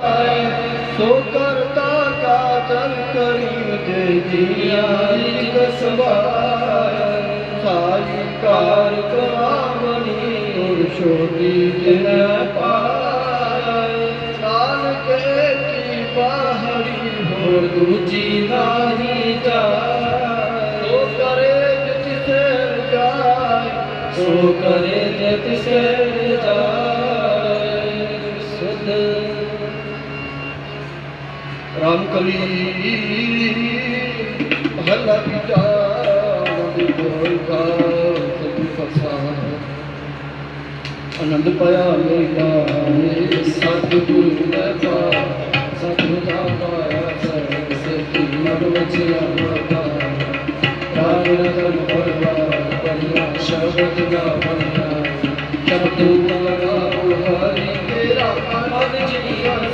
سو کرتا کا تن کریم دے دیا قصبہ ساری کار کامنی اور شوری جنہ پائے۔ نال کے کی باہری اور دوجی ناری جائے۔ سو کرے جت سے سو کرے جت سے ਰਾਮ ਕਲੀ ਮਹਲਾ ਪਿਤਾ ਨਦੀ ਬੋਲ ਕਾ ਸਭੀ ਫਸਾ ਆਨੰਦ ਪਾਇਆ ਮੇਰਾ ਸਤਿਗੁਰੂ ਦਾ ਸਤਿਗੁਰੂ ਦਾ ਪਾਇਆ ਸਰਬ ਸਤੀ ਮਨ ਵਿੱਚ ਆਵਾ ਰਾਜ ਰਤਨ ਪਰਵਾ ਪਰਿਆ ਸ਼ਬਦ ਦਾ ਬਣਿਆ ਸ਼ਬਦ ਲਗਾ ਹਰੀ ਤੇਰਾ ਮਨ ਜੀਵਨ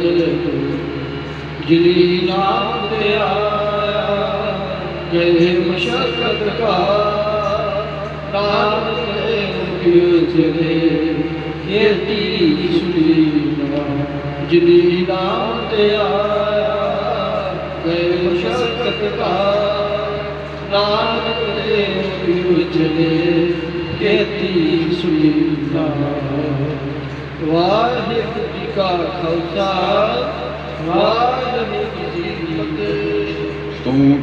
گلی نام دیا یہ مشقت کا نام سے گزرے یہ تیری سلی گلی نام دیا یہ مشقت کا نام سے گزرے یہ واحد کا خوشا どうも。